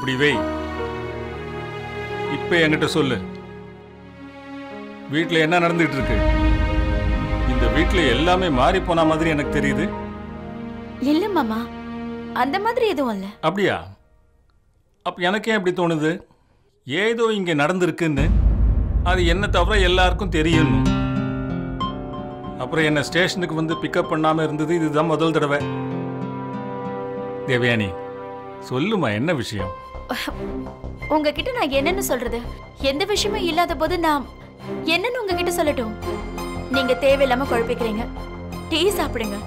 இப்படி வை. இப்ப என்கிட்ட சொல்லு. வீட்ல என்ன நடந்துட்டு இருக்கு இந்த வீட்ல எல்லாமே மாறி போன மாதிரி எனக்கு தெரியுது. இல்ல மாமா. அந்த மாதிரி எதுவும் இல்ல. அப்படியா? அப்ப எனக்கே எப்படி தோணுது? ஏதோ இங்க நடந்திருக்குன்னு. அது என்ன தவிர எல்லாருக்கும் தெரியும் அப்புறம் என்ன ஸ்டேஷனுக்கு வந்து பிக்கப் பண்ணாம இருந்தது? இதுதான் முதல் தடவை. தேவயானி சொல்லுமா என்ன விஷயம்? உங்ககிட்ட நான் என்னன்னு சொல்றது? எந்த விஷயமும் இல்லாத போது நான் என்னன்னு உங்ககிட்ட சொல்லட்டும். நீங்க தேவையில்லாம குழப்பிக்கிறீங்க. டீ சாப்பிடுங்க.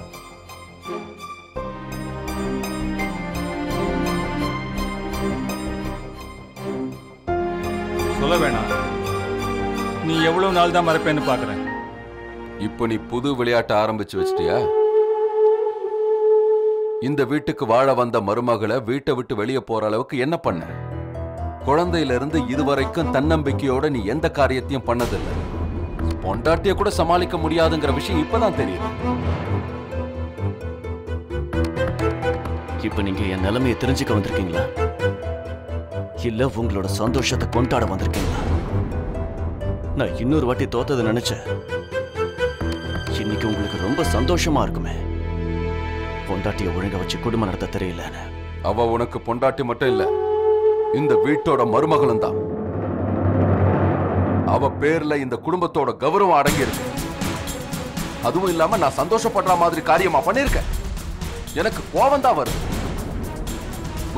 சொல்ல வேணாம். நீ எவ்வளவு நாள் தான் மறைப்பேன்னு பாக்குறேன். இப்போ நீ புது விளையாட்ட ஆரம்பிச்சு வச்சிட்டியா? இந்த வீட்டுக்கு வாழ வந்த மருமகளை வீட்டை விட்டு வெளியே போற அளவுக்கு என்ன பண்ண? குழந்தையில இருந்து இதுவரைக்கும் தன்னம்பிக்கையோட நீ எந்த காரியத்தையும் பண்ணதில்லை. பொண்டாட்டிய கூட சமாளிக்க முடியாதுங்கிற விஷயம் இப்பதான் தெரியுது. இப்ப நீங்க என் நிலைமையை தெரிஞ்சுக்க வந்திருக்கீங்களா? இல்ல உங்களோட சந்தோஷத்தை கொண்டாட வந்திருக்கீங்களா? நான் இன்னொரு வாட்டி தோத்ததை நினைச்சேன். இன்னைக்கு உங்களுக்கு ரொம்ப சந்தோஷமா இருக்குமே. பொண்டாட்டிய ஒழுங்க வச்சு குடும்பம் நடத்த தெரியலன்னு அவ உனக்கு பொண்டாட்டி மட்டும் இல்ல இந்த வீட்டோட மருமகளும் தான். அவ பேர்ல இந்த குடும்பத்தோட கௌரவம் அடங்கி இருக்கு. அதுவும் இல்லாம நான் சந்தோஷப்படுற மாதிரி காரியமா பண்ணிருக்கேன் எனக்கு கோவம் தான் வருது.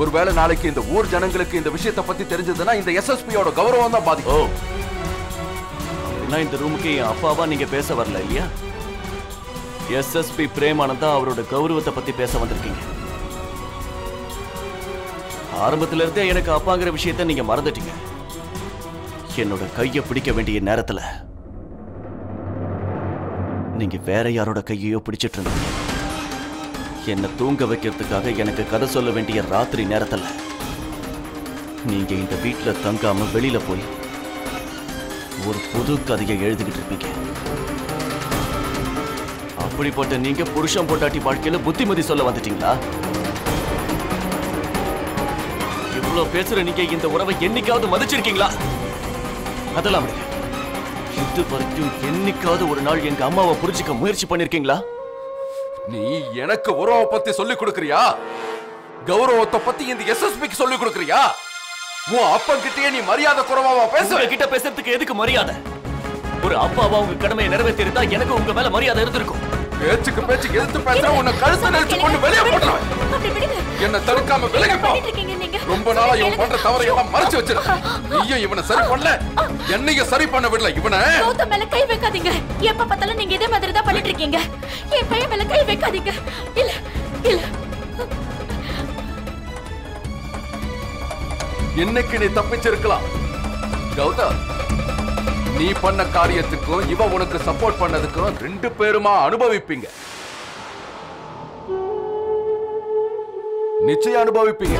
ஒருவேளை நாளைக்கு இந்த ஊர் ஜனங்களுக்கு இந்த விஷயத்தை பத்தி தெரிஞ்சதுன்னா இந்த எஸ்எஸ்பியோட கௌரவம் தான் பாதிக்கும். இந்த ரூமுக்கு என் அப்பாவா நீங்க பேச வரல இல்லையா? எஸ்எஸ்பி பிரேமானந்தா அவரோட கௌரவத்தை பத்தி பேச வந்திருக்கீங்க. ஆரம்பத்துல இருந்தே எனக்கு அப்பாங்கிற விஷயத்த நீங்க மறந்துட்டீங்க. என்னோட கையை பிடிக்க வேண்டிய நேரத்துல நீங்க வேற யாரோட கையையோ பிடிச்சிட்டு இருந்தீங்க. என்னை தூங்க வைக்கிறதுக்காக எனக்கு கதை சொல்ல வேண்டிய ராத்திரி நேரத்துல நீங்க இந்த வீட்ல தங்காம வெளியில போய் ஒரு புது கதையை எழுதிக்கிட்டு இருப்பீங்க. அப்படிப்பட்ட நீங்க புருஷன் பொண்டாட்டி வாழ்க்கையில புத்திமதி சொல்ல வந்துட்டீங்களா? இவ்வளவு பேசுற நீங்க இந்த உறவை என்னைக்காவது மதிச்சிருக்கீங்களா? அதெல்லாம் விடுங்க. இது வரைக்கும் என்னைக்காவது ஒரு நாள் எங்க அம்மாவை புரிஞ்சுக்க முயற்சி பண்ணிருக்கீங்களா? நீ எனக்கு உறவை பத்தி சொல்லி கொடுக்கறியா? கௌரவத்தை பத்தி இந்த எஸ்எஸ்பிக்கு சொல்லி கொடுக்கறியா? உன் அப்பங்கிட்டயே நீ மரியாதை குறைவாவா பேசுற கிட்ட பேசுறதுக்கு எதுக்கு மரியாதை? ஒரு அப்பாவா உங்க கடமையை நிறைவேற்றிருந்தா எனக்கு உங்க மேல மரியாதை இருந்திருக்கும். பேச்சுக்கு பேச்சுக்கு எதிர்த்து பேசுற உன்னை கழுத்தை நெரிச்சு கொண்டு வெளியே போட்டுருவேன். என்ன தடுக்காம விலகி போ. ரொம்ப நாளா இவன் பண்ற தவறை எல்லாம் மறைச்சு வச்சிரு. நீயும் இவனை சரி பண்ணல. என்னையும் சரி பண்ண விடல. இவனை கௌதம் மேல கை வைக்காதீங்க. எப்ப பார்த்தாலும் நீங்க இதே மாதிரி தான் பண்ணிட்டு இருக்கீங்க. என் பையன் மேல கை வைக்காதீங்க. இல்ல இல்ல. இன்னைக்கு நீ தப்பிச்சிருக்கலாம்? கௌதம் நீ பண்ண காரியத்துக்கும் இவ உனக்கு சப்போர்ட் பண்ணதுக்கும் ரெண்டு பேருமா அனுபவிப்பீங்க. நிச்சயம் அனுபவிப்பீங்க.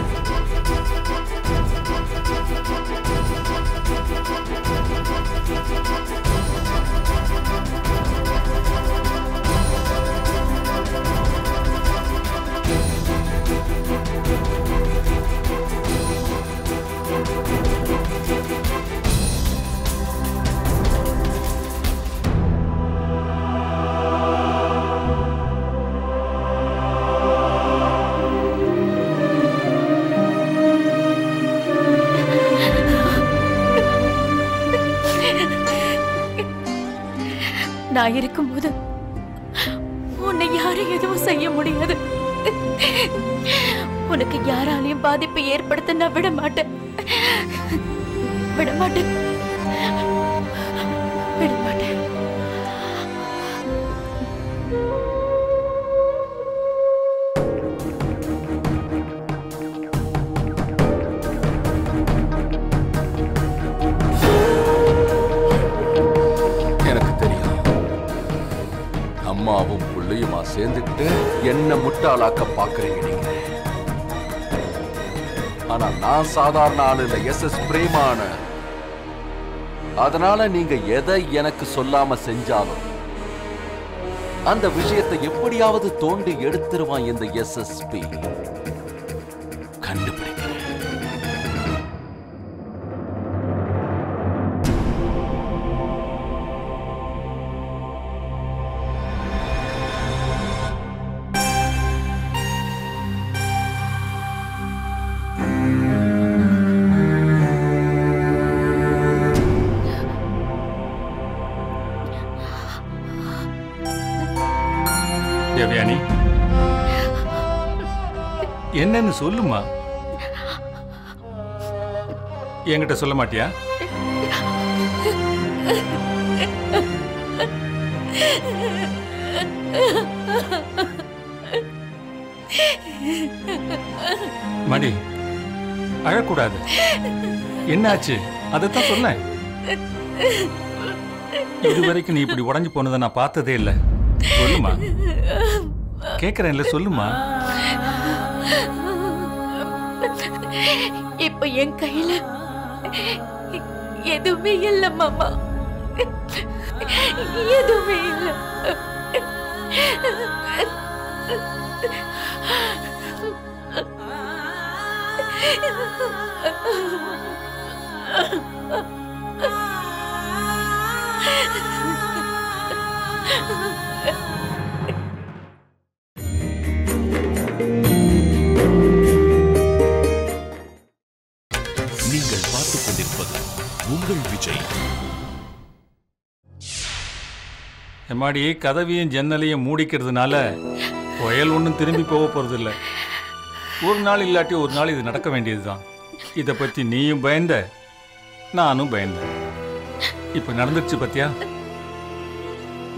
நான் இருக்கும்போது உன்னை யாரும் எதுவும் செய்ய முடியாது. உனக்கு யாராலையும் பாதிப்பை ஏற்படுத்த நான் விட மாட்டேன் விட மாட்டேன் சேர்ந்துக்கிட்டு என்ன முட்டாளாக்க பாக்குறீங்க நீங்க? ஆனா நான் சாதாரண ஆள் இல்ல எஸ் எஸ் பிரேமான. அதனால நீங்க எதை எனக்கு சொல்லாம செஞ்சாலும் அந்த விஷயத்தை எப்படியாவது தோண்டி எடுத்துருவான் இந்த எஸ்எஸ்பி தேவயானி என்னன்னு சொல்லுமா? என்கிட்ட சொல்ல மாட்டியா? மடி அழக்கூடாது. என்னாச்சு? அதைத்தான் சொன்னேன். இதுவரைக்கும் நீ இப்படி உடஞ்சு போனதை நான் பார்த்ததே இல்லை. சொல்லுமா? கேக்குறேன்ல சொல்லுமா? இப்ப என் கையில எதுவுமே இல்ல மாமா. எதுவுமே இல்ல. நீங்கள் எம்மாடி கதவையும் ஜன்னலையும் மூடிக்கிறதுனால புயல் ஒன்றும் திரும்பி போக போறதில்ல. ஒரு நாள் இல்லாட்டி ஒரு நாள் இது நடக்க வேண்டியதுதான். இதை பத்தி நீயும் பயந்த நானும் பயந்தேன் இப்ப நடந்துருச்சு பத்தியா?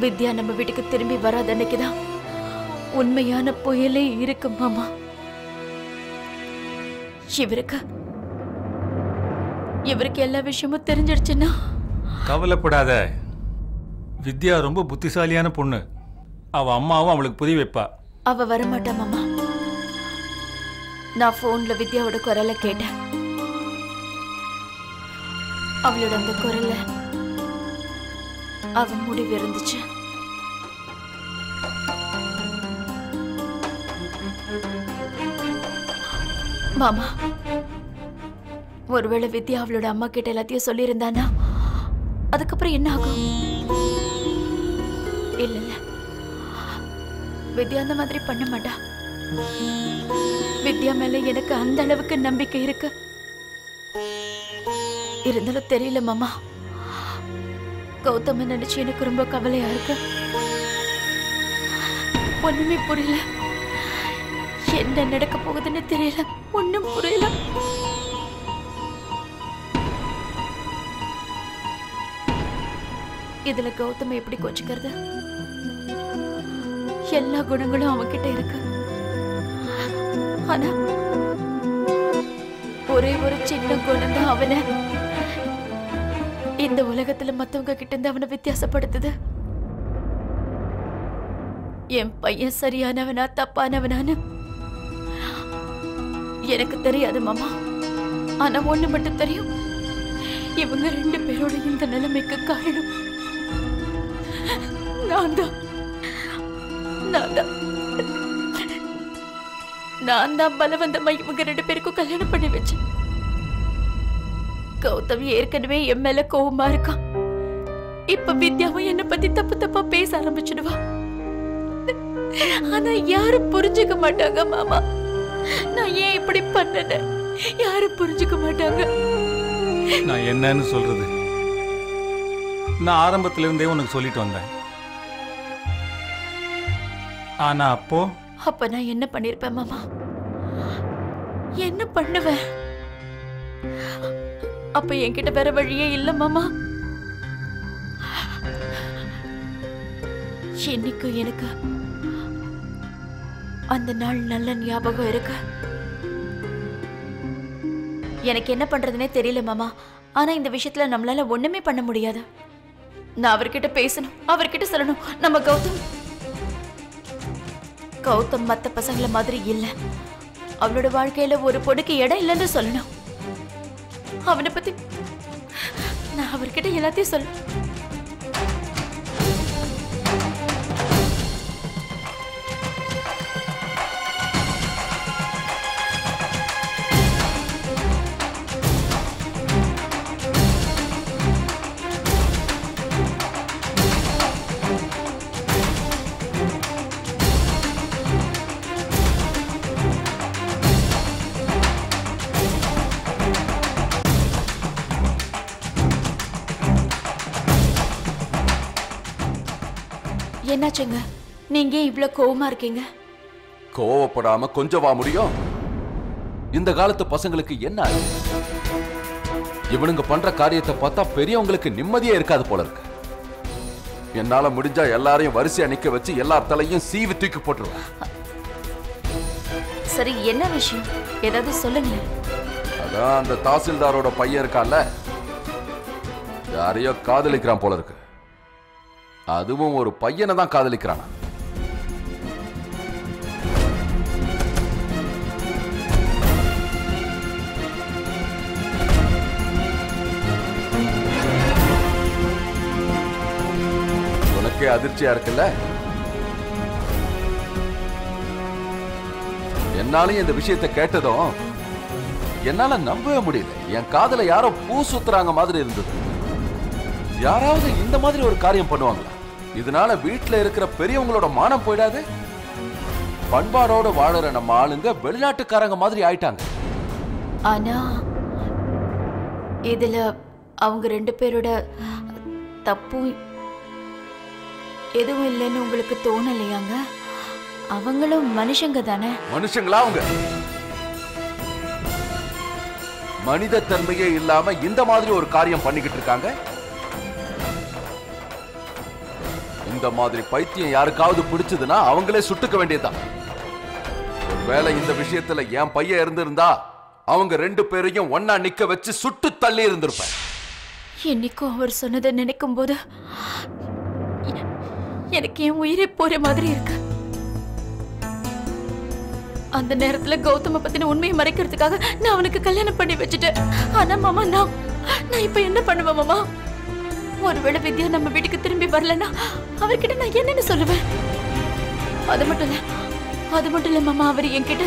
வித்யா நம்ம வீட்டுக்கு திரும்பி வராத அன்னைக்குதான் உண்மையான புயலே இருக்கு மாமா. இவருக்கு இவருக்கு எல்லா விஷயமும் தெரிஞ்சிடுச்சுன்னா கவலைப்படாத. வித்யா ரொம்ப புத்திசாலியான பொண்ணு. அவ அம்மாவும் அவளுக்கு புரிய வைப்பா. அவ வரமாட்டா மாமா. நான் போன்ல வித்யாவோட குரலை கேட்டேன். அவளோட அந்த குரல்ல அவ முடிவு இருந்துச்சு மாமா ஒருவேளை வித்யா அவளோட அம்மா கிட்ட எல்லாத்தையும் சொல்லியிருந்தானா? அதுக்கப்புறம் என்ன ஆகும்? இல்ல இல்ல வித்யா அந்த மாதிரி பண்ண மாட்டா. வித்யா மேல எனக்கு அந்த அளவுக்கு நம்பிக்கை இருக்கு. இருந்தாலும் தெரியல மாமா. கௌதம நினைச்சு எனக்கு ரொம்ப கவலையா இருக்கு. ஒண்ணுமே புரியல. என்ன நடக்க போகுதுன்னு தெரியல. ஒண்ணும் புரியல. இதுல கௌதம எப்படி கோச்சுக்கிறது? எல்லா குணங்களும் அவன்கிட்ட இருக்கு. ஆனா ஒரே ஒரு சின்ன குணம் தான் அவனை. இந்த உலகத்துல மத்தவங்க கிட்ட இருந்து அவனை வித்தியாசப்படுத்துது. என் பையன் சரியானவனா தப்பானவனான்னு. எனக்கு தெரியாது மாமா. ஆனா ஒண்ணு மட்டும் தெரியும். இவங்க ரெண்டு பேரோட இந்த நிலைமைக்கு காரணம். நான் தான். நான் தான். நான் தான் பலவந்தமா இவங்க ரெண்டு பேருக்கும் கல்யாணம் பண்ணி வச்சேன். கௌதம் ஏற்கனவே என் மேல கோவமா இருக்கான் இப்ப வித்யாவும் என்ன பத்தி தப்பு தப்பா பேச ஆரம்பிச்சிடுவா. ஆனா யாரும் புரிஞ்சுக்க மாட்டாங்க மாமா. நான் ஏன் இப்படி பண்ணன? யாரும் புரிஞ்சுக்க மாட்டாங்க. நான் என்னன்னு சொல்றது? நான் ஆரம்பத்துல இருந்தே உனக்கு சொல்லிட்டு வந்தேன். ஆனா அப்போ? அப்ப நான் என்ன பண்ணிருப்பேன் மாமா? என்ன பண்ணுவேன்? அப்ப என்கிட்ட வேற வழியே இல்ல மாமா. என்னைக்கு எனக்கு அந்த நாள் நல்ல ஞாபகம் இருக்கு. எனக்கு என்ன பண்றதுனே தெரியல மாமா. ஆனா இந்த விஷயத்துல நம்மளால ஒண்ணுமே பண்ண முடியாது. நான் அவர்கிட்ட பேசணும் அவர்கிட்ட சொல்லணும். நம்ம கௌதம் கௌதம் மத்த பசங்கள மாதிரி இல்ல. அவனோட வாழ்க்கையில ஒரு பொடுக்கு இடம் இல்லைன்னு சொல்லணும். அவனை பத்தி நான் அவர்கிட்ட எல்லாத்தையும் சொல்லணும். என்னாச்சுங்க? நீங்க இவ்ளோ கோவமா இருக்கீங்க? கோவப்படாம கொஞ்சம் வா முடியும் இந்த காலத்து பசங்களுக்கு என்ன? இவனுங்க பண்ற காரியத்தை பார்த்தா பெரியவங்களுக்கு நிம்மதியே இருக்காது போல இருக்கு. என்னால முடிஞ்சா எல்லாரையும் வரிசையா நிக்க வச்சு எல்லார் தலையும் சீவி தூக்கி போட்டுருவேன். சரி என்ன விஷயம்? ஏதாவது சொல்லுங்களேன். அதான் அந்த தாசில்தாரோட பையன் இருக்கான்ல. யாரையோ காதலிக்கிறான் போல இருக்கு. அதுவும் ஒரு பையனை தான் காதலிக்கிறானா? உனக்கே அதிர்ச்சியா இருக்குல்ல? என்னாலையும் இந்த விஷயத்தை கேட்டதும் என்னால நம்பவே முடியல. என் காதல யாரோ பூ சுத்துறாங்க மாதிரி இருந்தது. யாராவது இந்த மாதிரி ஒரு காரியம் பண்ணுவாங்களா? இதனால வீட்ல இருக்கிற பெரியவங்களோட மானம் போயிடாது. பண்பாடோட வாழற நம்ம ஆளுங்க வெளிநாட்டுக்காரங்க மாதிரி ஆயிட்டாங்க. ஆனா இதுல அவங்க ரெண்டு பேரோட தப்பும் எதுவும் இல்லைன்னு உங்களுக்கு தோணலையாங்க? அவங்களும் மனுஷங்க தானே? மனுஷங்களா அவங்க? மனித தன்மையே இல்லாம இந்த மாதிரி ஒரு காரியம் பண்ணிக்கிட்டு இருக்காங்க. இந்த மாதிரி பைத்தியம் யாருக்காவது பிடிச்சதுன்னா அவங்களே சுட்டுக்க வேண்டியதுதான். ஒருவேளை இந்த விஷயத்துல என் பையன் இருந்திருந்தா அவங்க ரெண்டு பேரையும் ஒன்னா நிக்க வச்சு சுட்டு தள்ளி இருந்திருப்பேன். என்னைக்கும் அவர் சொன்னதை நினைக்கும் போது எனக்கு என் உயிரே போற மாதிரி இருக்கு. அந்த நேரத்துல கௌதம பத்தின உண்மையை மறைக்கிறதுக்காக நான் அவனுக்கு கல்யாணம் பண்ணி வச்சுட்டேன். ஆனா மாமா நான் நான் இப்ப என்ன பண்ணுவேன் மாமா? ஒருவேளை வித்யா நம்ம வீட்டுக்கு திரும்பி வரலன்னா அவர்கிட்ட நான் என்னன்னு சொல்லுவேன்? அது மட்டும் இல்ல அது மட்டும் இல்ல மாமா அவர் என்கிட்ட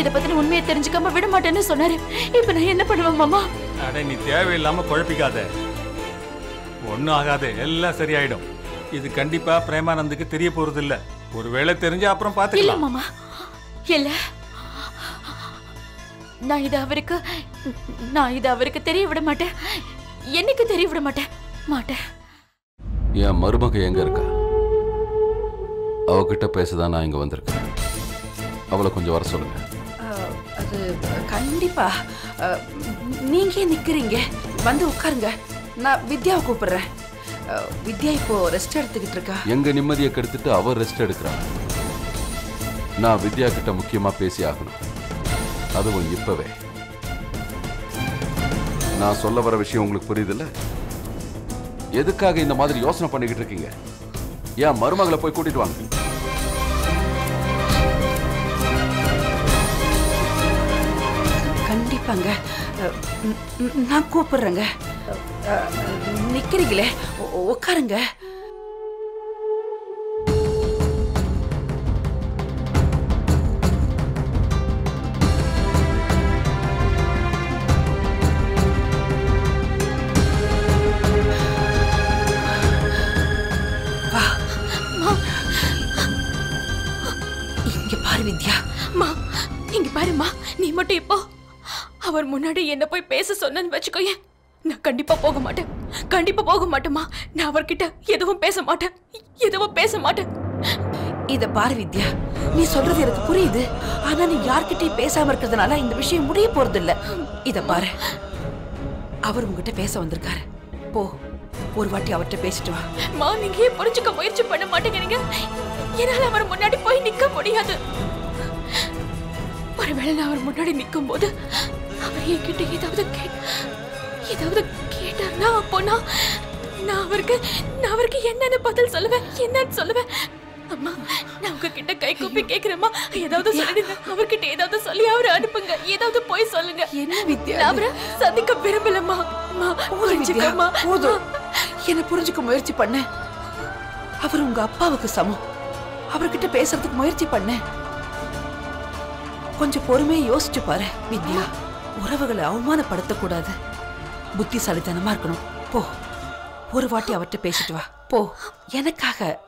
இத பத்தின உண்மையை தெரிஞ்சுக்காம விட மாட்டேன்னு சொன்னாரு. இப்ப நான் என்ன பண்ணுவேன் மாமா? அட நீ தேவையில்லாம குழப்பிக்காத. ஒன்றும் ஆகாது எல்லாம் சரியாயிடும். இது கண்டிப்பா பிரேமானந்துக்கு தெரிய போறது இல்ல ஒருவேளை தெரிஞ்சா அப்புறம் பாத்துக்கலாம். மாமா இல்ல. நான் இது அவருக்கு நான் இது அவருக்கு தெரிய விட மாட்டேன். என்னைக்கு தெரிய விட மாட்டேன்? மாட்டேன். என் மருமக எங்க இருக்கா? அவகிட்ட பேசதான் நான் இங்க வந்திருக்கேன் அவளை கொஞ்சம் வர சொல்லுங்க. அது கண்டிப்பா. நீங்க நிக்கிறீங்க? வந்து உட்காருங்க. நான் வித்யாவை கூப்பிடுறேன். வித்யா இப்போ ரெஸ்ட் எடுத்துக்கிட்டு இருக்கா? எங்க நிம்மதியை கெடுத்துட்டு அவர் ரெஸ்ட் எடுக்கிறான் நான் வித்யா கிட்ட முக்கியமா பேசி ஆகணும். அதுவும் இப்பவே. நான் சொல்ல வர விஷயம் உங்களுக்கு புரியுதுல்ல? எதுக்காக இந்த மாதிரி யோசனை பண்ணிக்கிட்டு இருக்கீங்க? ஏன் மருமகளை போய் கூட்டிட்டு வாங்க? கண்டிப்பாங்க. நான் கூப்பிடுறேங்க. நிக்கிறீங்களே? உட்காருங்க மட்டும் இப்போ அவர் முன்னாடி என்ன போய் பேச சொன்னேன்னு வச்சுக்கோயேன். நான் கண்டிப்பா போக மாட்டேன். கண்டிப்பா போக மாட்டேம்மா. நான் அவர்கிட்ட எதுவும் பேச மாட்டேன். எதுவும் பேச மாட்டேன். இத பாரு வித்யா. நீ சொல்றது எனக்கு புரியுது. ஆனா நீ யார்கிட்டயும் பேசாம இருக்கிறதுனால இந்த விஷயம் முடிய போறது இல்ல இத பாரு. அவர் உங்ககிட்ட பேச வந்திருக்காரு. போ. ஒரு வாட்டி அவர்கிட்ட பேசிட்டு வா. மா நீங்க புரிஞ்சுக்க முயற்சி பண்ண மாட்டேங்கிறீங்க? என்னால அவர் முன்னாடி போய் நிக்க முடியாது. ஒருவேளை நான் அவர் முன்னாடி நிக்கும் போது அவர் என்கிட்ட ஏதாவது கே ஏதாவது கேட்டார்னா அப்போ நான் நான் அவருக்கு நான் அவருக்கு என்னன்னு பதில் சொல்லுவேன் என்னன்னு சொல்லுவேன். அம்மா நான் உங்ககிட்ட கை கூப்பி கேக்குறேம்மா. ஏதாவது சொல்லிடுங்க. அவர்கிட்ட ஏதாவது சொல்லி அவரை அனுப்புங்க. ஏதாவது போய் சொல்லுங்க. என்ன வித்யா அவரை சந்திக்க விரும்பலம்மா. அம்மா போதும் வித்யா புரிஞ்சுக்கோமா போதும். என்ன புரிஞ்சுக்க முயற்சி பண்ண. அவர் உங்க அப்பாவுக்கு சமம். அவர்கிட்ட பேசுறதுக்கு முயற்சி பண்ண. கொஞ்சம் பொறுமையா யோசிச்சு பாரு வித்யா. உறவுகளை அவமானப்படுத்த கூடாது புத்திசாலித்தனமா இருக்கணும். போ. ஒரு வாட்டி அவர்கிட்ட பேசிட்டு வா. போ. எனக்காக.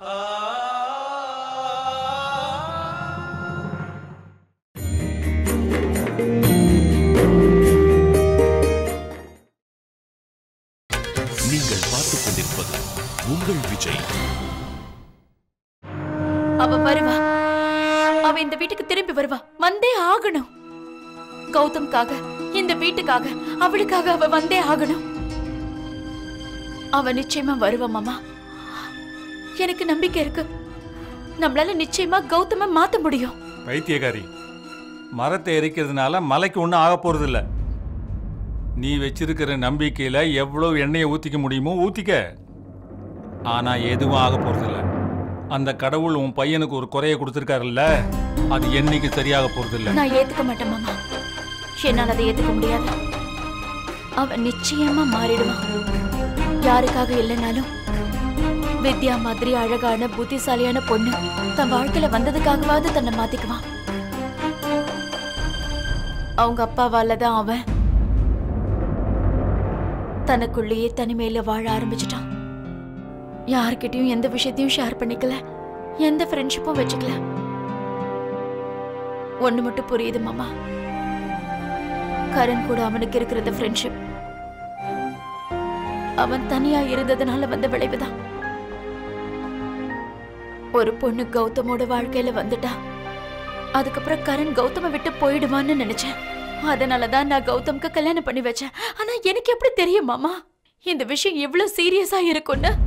நீங்கள் பார்த்துக் கொண்டிருப்பது உங்கள் விஜய். அவ வருவா. அவ இந்த வீட்டுக்கு திரும்பி வருவா. வந்தே ஆகணும். கௌதம்காக இந்த வீட்டுக்காக அவளுக்காக அவ வந்தே ஆகணும். அவ நிச்சயமா வருவா மாமா. எனக்கு நம்பிக்கை இருக்கு. நம்மளால நிச்சயமா கௌதம மாத்த முடியும். வைத்தியகாரி மரத்தை எரிக்கிறதுனால மலைக்கு ஒன்றும் ஆக போகிறதில்ல நீ வச்சிருக்கிற நம்பிக்கையில் எவ்வளோ எண்ணெயை ஊற்றிக்க முடியுமோ ஊற்றிக்க ஆனால் எதுவும் ஆக போகிறதில்ல அந்த கடவுள் உன் பையனுக்கு ஒரு குறையை கொடுத்துருக்காருல்ல? அது என்னைக்கு சரியாக போகிறதில்ல நான் ஏத்துக்க மாட்டேன் மாமா. என்னால் அதை ஏத்துக்க முடியாது. அவன் நிச்சயமா மாறிடுவான். யாருக்காக இல்லைனாலும் வித்யா மாதிரி அழகான புத்திசாலியான பொண்ணு தன் வாழ்க்கையில வந்ததுக்காகவாவது தன்னை மாத்திக்குவான். அவங்க அப்பாவால தான் அவன் தனக்குள்ளேயே தனிமையில வாழ ஆரம்பிச்சிட்டான். யார்கிட்டயும் எந்த விஷயத்தையும் ஷேர் பண்ணிக்கல. எந்த ஃப்ரெண்ட்ஷிப்பும் வச்சுக்கல. ஒண்ணு மட்டும் புரியுது மாமா. கரண் கூட அவனுக்கு இருக்கிறது ஃப்ரெண்ட்ஷிப் அவன் தனியா இருந்ததுனால வந்த விளைவுதான் ஒரு பொண்ணு கௌதமோட வாழ்க்கையில வந்துட்டா. அதுக்கப்புறம் கரண் கௌதம விட்டு போயிடுவான்னு நினைச்சேன். அதனாலதான் நான் கௌதம்க்கு கல்யாணம் பண்ணி வச்சேன். ஆனா எனக்கு எப்படி தெரியும் மாமா? இந்த விஷயம் எவ்வளவு சீரியஸா இருக்கும்னு?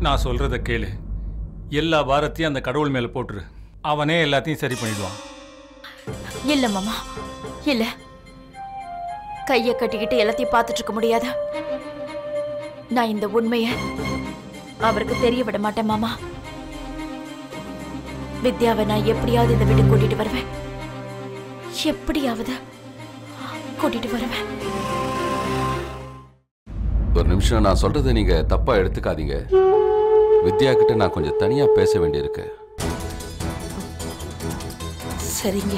நான் சொல்கிறத கேளு. எல்லா பாரத்தையும் அந்த கடவுள் மேலே போட்டுரு. அவனே எல்லாத்தையும் சரி பண்ணிடுவான். இல்ல மாமா. இல்ல. கைய கட்டிக்கிட்டு எல்லாத்தையும் பார்த்துட்டு இருக்க முடியாதா. நான் இந்த உண்மைய அவருக்கு தெரிய விட மாட்டேன் மாமா. வித்யாவை நான் எப்படியாவது இந்த வீட்டுக்கு கூட்டிட்டு வருவேன். எப்படியாவது கூட்டிட்டு வருவேன். ஒரு நிமிஷம் நான் சொல்றதை நீங்க தப்பா எடுத்துக்காதீங்க. வித்யா கிட்ட நான் கொஞ்சம் தனியா பேச வேண்டியிருக்கு. சரிங்க.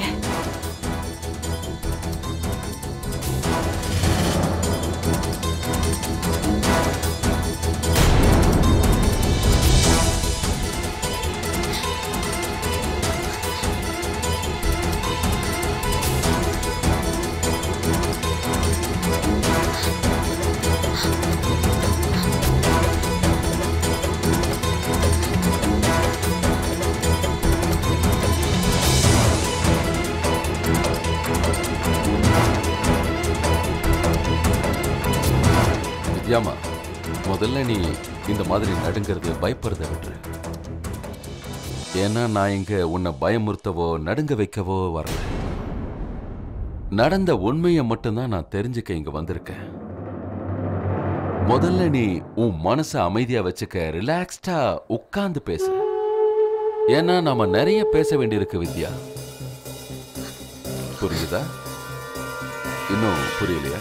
முதல்ல நீ இந்த மாதிரி நடுங்கிறது பயப்படுறத விட்டுரு ஏன்னா நான் இங்க உன்னை பயமுறுத்தவோ நடுங்க வைக்கவோ வரல. நடந்த உண்மையை மட்டும்தான் நான் தெரிஞ்சுக்க இங்க வந்திருக்கேன். முதல்ல நீ உன் மனசை அமைதியா வச்சுக்க ரிலாக்ஸ்டா உட்கார்ந்து பேசு. ஏன்னா நாம நிறைய பேச வேண்டியிருக்கு வித்யா. புரியுதா இன்னும் புரியலையா?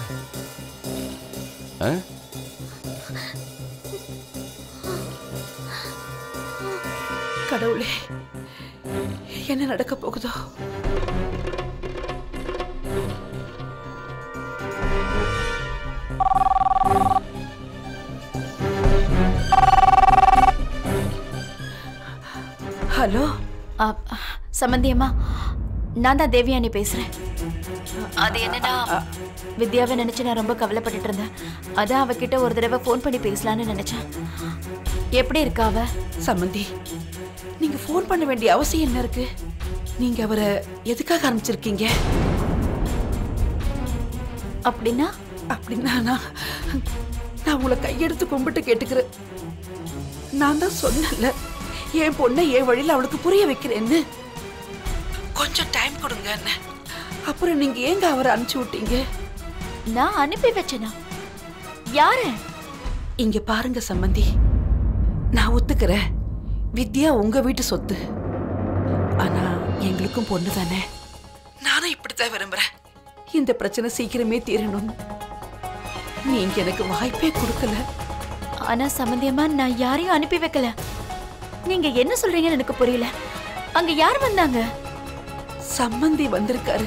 ஆ? கடவுளே என்ன நடக்க போகுதோ? ஹலோ? ஆ, சம்மந்தி அம்மா நான் தான் தேவியானி பேசுறேன். அது என்னன்னா வித்யாவை நினைச்சு நான் ரொம்ப கவலைப்பட்டுட்டு இருந்தேன். அதான் அவகிட்ட ஒரு தடவை ஃபோன் பண்ணி பேசலாம்னு நினைச்சேன். எப்படி இருக்கா அவ? சம்மந்தி நீங்க ஃபோன் பண்ண வேண்டிய அவசியம் என்ன இருக்கு? நீங்க அவரை எதுக்காக ஆரம்பிச்சிருக்கீங்க அப்படின்னா? அப்படின்னா நான் உங்களை கையெடுத்து கும்பிட்டு கேட்டுக்கிறேன். நான் தான் சொன்னேன்ல என் பொண்ணை என் வழியில் அவளுக்கு புரிய வைக்கிறேன்னு. கொஞ்சம் டைம் கொடுங்க அப்புறம் நீங்க ஏங்க அவரை அனுப்பிச்சு விட்டீங்க? நான் அனுப்பி வச்சேனா? யார? இங்க பாருங்க சம்மந்தி நான் ஒத்துக்கிறேன். வித்யா உங்க வீட்டு சொத்து. ஆனா எங்களுக்கும் பொண்ணு தானே. நானும் இப்படித்தான் விரும்புறேன். இந்த பிரச்சனை சீக்கிரமே தீரணும்னு நீங்க எனக்கு வாய்ப்பே கொடுக்கல. ஆனா சம்பந்தியமா நான் யாரையும் அனுப்பி வைக்கல. நீங்க என்ன சொல்றீங்கன்னு எனக்கு புரியல. அங்க யார் வந்தாங்க? சம்மந்தி வந்திருக்காரு.